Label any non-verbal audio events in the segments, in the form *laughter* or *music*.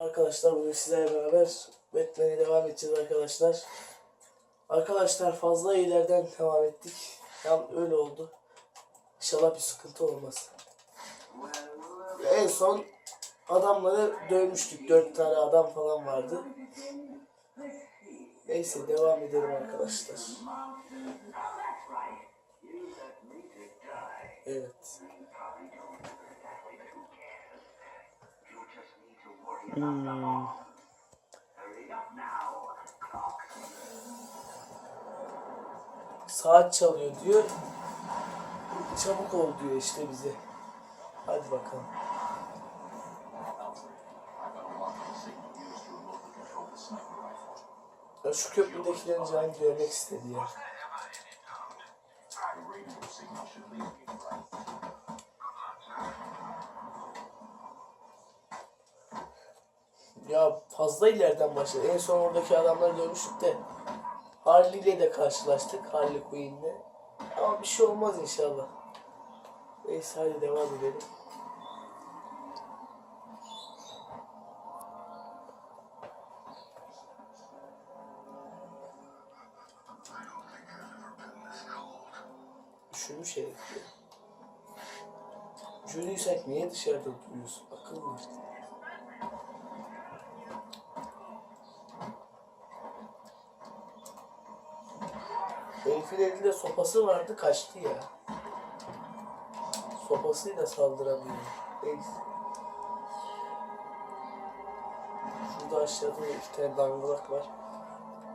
Arkadaşlar bugün sizlerle beraber Batman'e devam edeceğiz arkadaşlar. Arkadaşlar fazla iyilerden devam ettik. Tam öyle oldu. İnşallah bir sıkıntı olmaz. En son adamları dövmüştük. Dört tane adam falan vardı. Neyse devam edelim arkadaşlar. Evet. Hmm. Saat çalıyor diyor. Çabuk ol diyor işte bize. Hadi bakalım. Ya şu köprüdekilerin canı görmek istedi ya. Ya fazla ileriden başladı. En son oradaki adamları görmüştük de Harley ile de karşılaştık. Harley Quinn'le. Ama bir şey olmaz inşallah. Neyse hadi devam edelim. Üşümüş herif. Üşüdüysek niye dışarıda duruyorsun? Akıl var. Herifin elinde sopası vardı kaçtı ya. Sopasıyla saldıramıyor. Neyse. Şurada aşağıda iki tane dangalak var.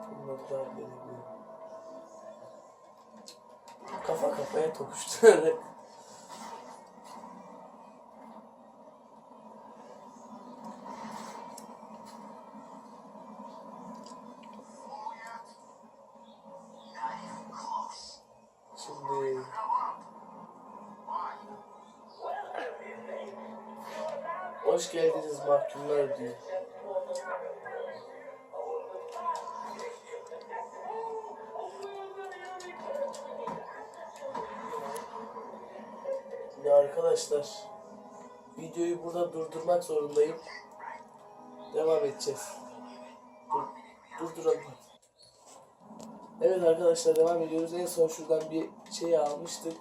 Bunları da halledebilirim. Kafa kafaya tokuşturarak. *laughs* Hoş geldiniz mahkumlar diyor. Ya arkadaşlar videoyu burada durdurmak zorundayım. Devam edeceğiz. Dur, durduralım. Evet arkadaşlar devam ediyoruz. En son şuradan bir şey almıştık.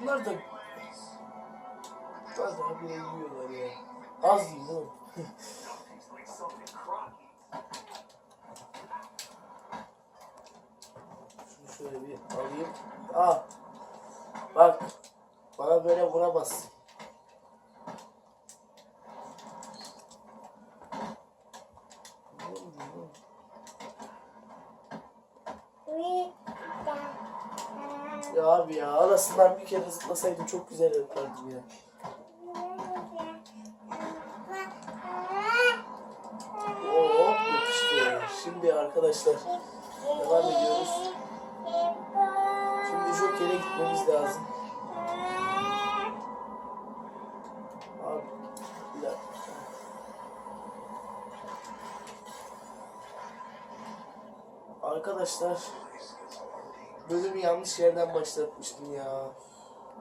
Bunlar da Bunlar da habire yiyorlar ya. Az yiyin oğlum. *laughs* Şunu şöyle bir alayım. Aa. Bak. Bana böyle vuramazsın. Ya abi ya arasından bir kere zıplasaydım çok güzel yapardım ya. Hop yapıştı. Şimdi arkadaşlar devam ediyoruz. Şimdi Joker'e gitmemiz lazım. Abi. Arkadaşlar bölümü yanlış yerden başlatmıştım ya.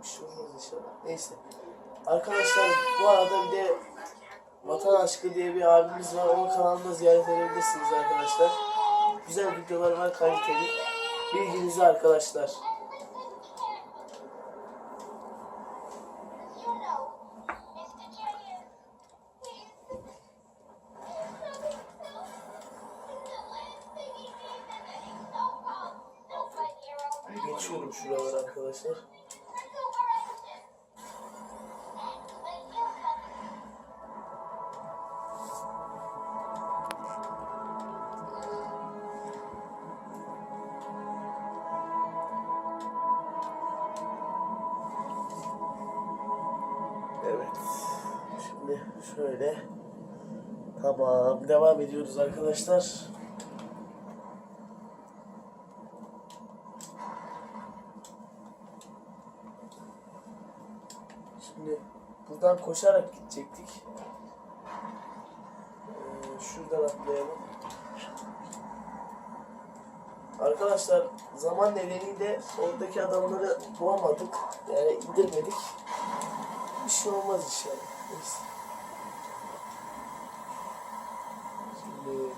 Bir şey olmaz inşallah. Neyse. Arkadaşlar bu arada bir de Vatan Aşkı diye bir abimiz var. Onun kanalında ziyaret edebilirsiniz arkadaşlar. Güzel videolar var kaliteli. Bilginize arkadaşlar. Geçiyorum şuralar arkadaşlar. Evet. Şimdi şöyle. Tamam. Devam ediyoruz arkadaşlar. Şimdi buradan koşarak gidecektik. Ee, şuradan atlayalım. Arkadaşlar zaman nedeniyle oradaki adamları bulamadık. Yani indirmedik. Bir şey olmaz inşallah. Neyse. Şimdi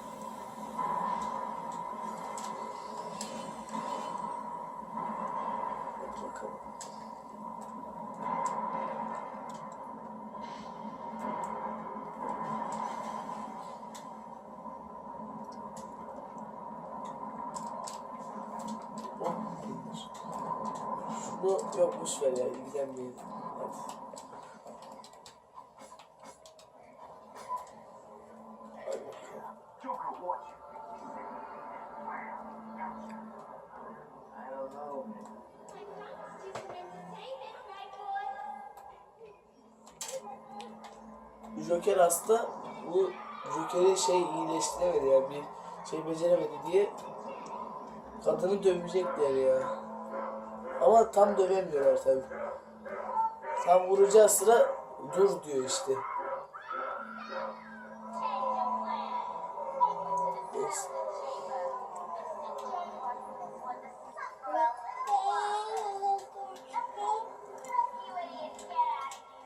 Hadi bakalım. Oh, indir. Şunu yokmuş ver ya ilgilenmeyin. Hadi. Joker hasta bu Joker'i şey iyileştiremedi ya bir şey beceremedi diye kadını dövecekler ya. Ama tam dövemiyorlar tabi. Tam vuracağı sıra dur diyor işte. Neyse.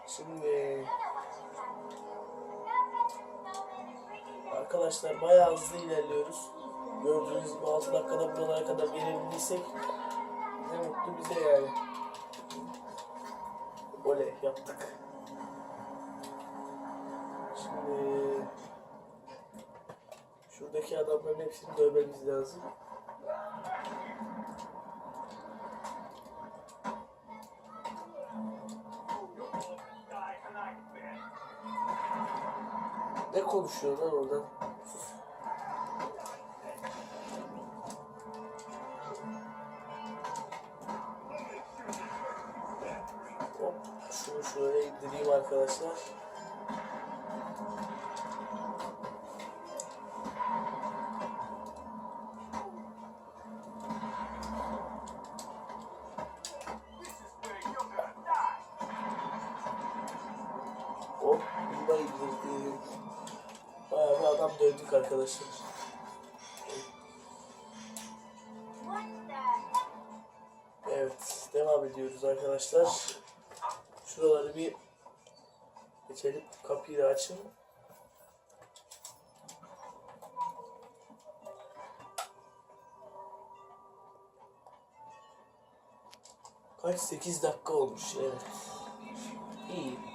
Şimdi arkadaşlar bayağı hızlı ilerliyoruz. Gördüğünüz gibi 6 dakikada buralara kadar gelebildiysek bize yani. Oley yaptık. Şimdi şuradaki adamların hepsini dövmemiz lazım. Ne konuşuyor lan orada? Arkadaşlar. Hop, bunu da indirdim. Bayağı bir adam dövdük arkadaşlar. Evet, devam ediyoruz arkadaşlar. Şuraları bir geçelim. Kapıyı da açın. Kaç? 8 dakika olmuş. Evet. İyi.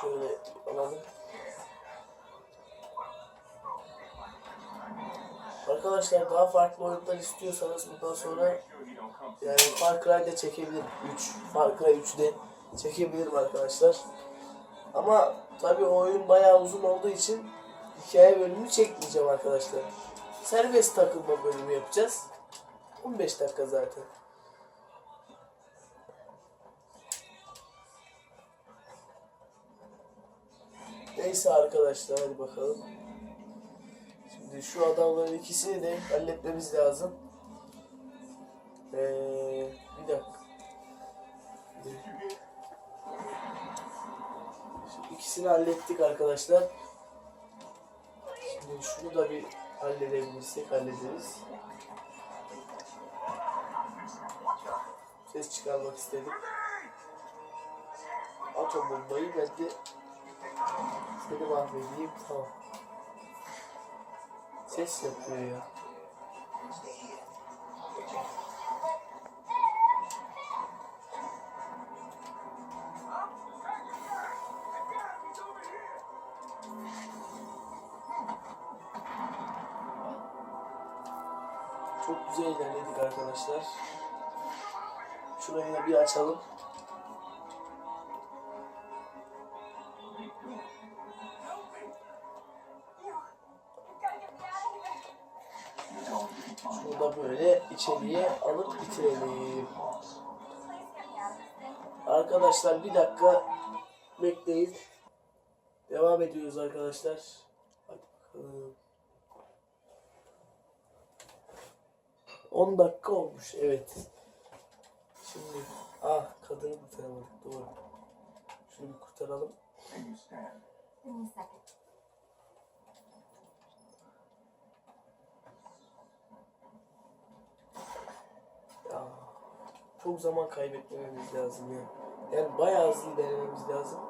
Şöyle alalım. Arkadaşlar daha farklı oyunlar istiyorsanız bundan sonra yani Far Cry'de çekebilirim. 3, Far Cry 3'de çekebilirim arkadaşlar. Ama tabi oyun bayağı uzun olduğu için hikaye bölümü çekmeyeceğim arkadaşlar. Serbest takılma bölümü yapacağız. 15 dakika zaten. Neyse arkadaşlar hadi bakalım. Şimdi şu adamların ikisini de halletmemiz lazım. Ee, bir dakika. Şimdi ikisini hallettik arkadaşlar. Şimdi şunu da bir halledebilirsek hallederiz. Ses çıkarmak istedim. Atom bombayı ben de seni mahvedeyim tamam. Ses yapıyor ya. Çok güzel ilerledik arkadaşlar. Şurayı da bir açalım. Da böyle içeriye alıp bitirelim. Arkadaşlar bir dakika bekleyin. Devam ediyoruz arkadaşlar. Hadi bakalım. 10 dakika olmuş evet. Şimdi ah kadını kurtaramadık doğru. Şunu bir kurtaralım. Çok zaman kaybetmememiz lazım ya. Yani bayağı hızlı ilerlememiz lazım.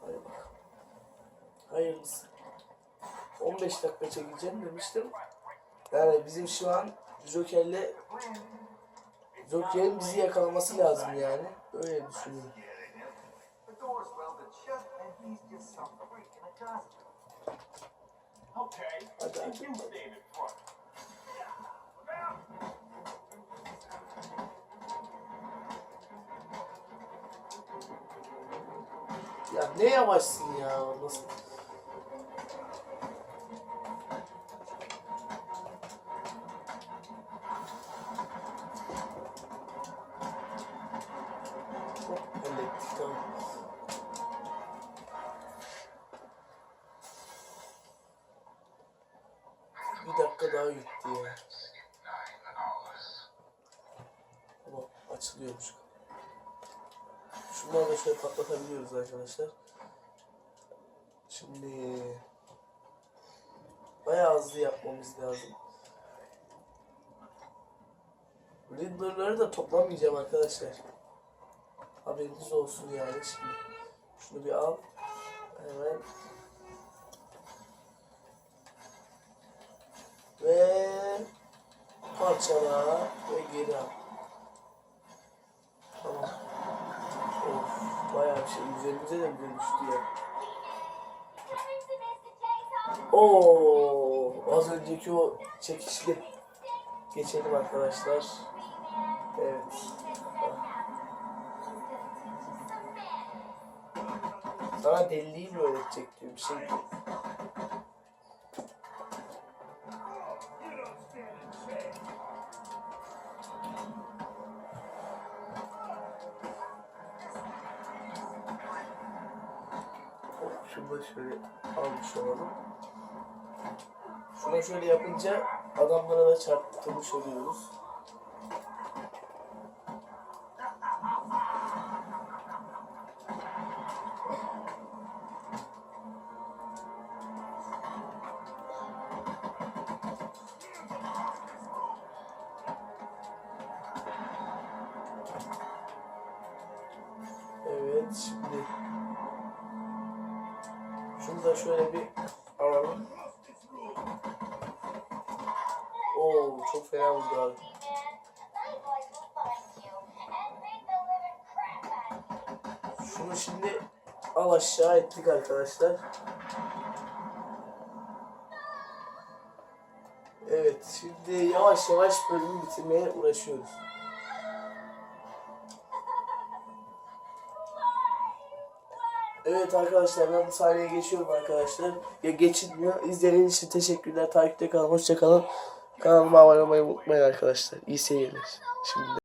Hadi bakalım. Hayırlısı. 15 dakika çekeceğim demiştim. Yani bizim şu an Joker'le Joker'in bizi yakalaması lazım yani. Öyle düşünüyorum. Okay, Hadi then hadi. you stand in front. Ya ne yavaşsın ya. Nasıl? Hop, Daha gitti ya. Tamam açılıyormuş. Şunları da şöyle patlatabiliyoruz arkadaşlar. Şimdi bayağı hızlı yapmamız lazım. Riddler'ları da toplamayacağım arkadaşlar. Haberiniz olsun yani şimdi. Şunu bir al. Hemen. Ve parçala ve geri al. Tamam. Of, bayağı bir şey üzerimize de bile düştü ya. Oo, az önceki o çekişli. Geçelim arkadaşlar. Evet. Sana deliliği mi öğretecek diyor bir şey. Hop, da şöyle almış olalım. Şuna şöyle yapınca adamlara da çarptırmış oluyoruz. Şunu da şöyle bir alalım. Oo çok fena vurdu abi. Şunu şimdi al aşağı ettik arkadaşlar. Evet şimdi yavaş yavaş bölümü bitirmeye uğraşıyoruz. Evet arkadaşlar ben bu sahneye geçiyorum arkadaşlar. Ya geçilmiyor. İzlediğiniz için teşekkürler. Takipte kalın. Hoşça kalın. Kanalıma abone olmayı unutmayın arkadaşlar. İyi seyirler. Şimdi.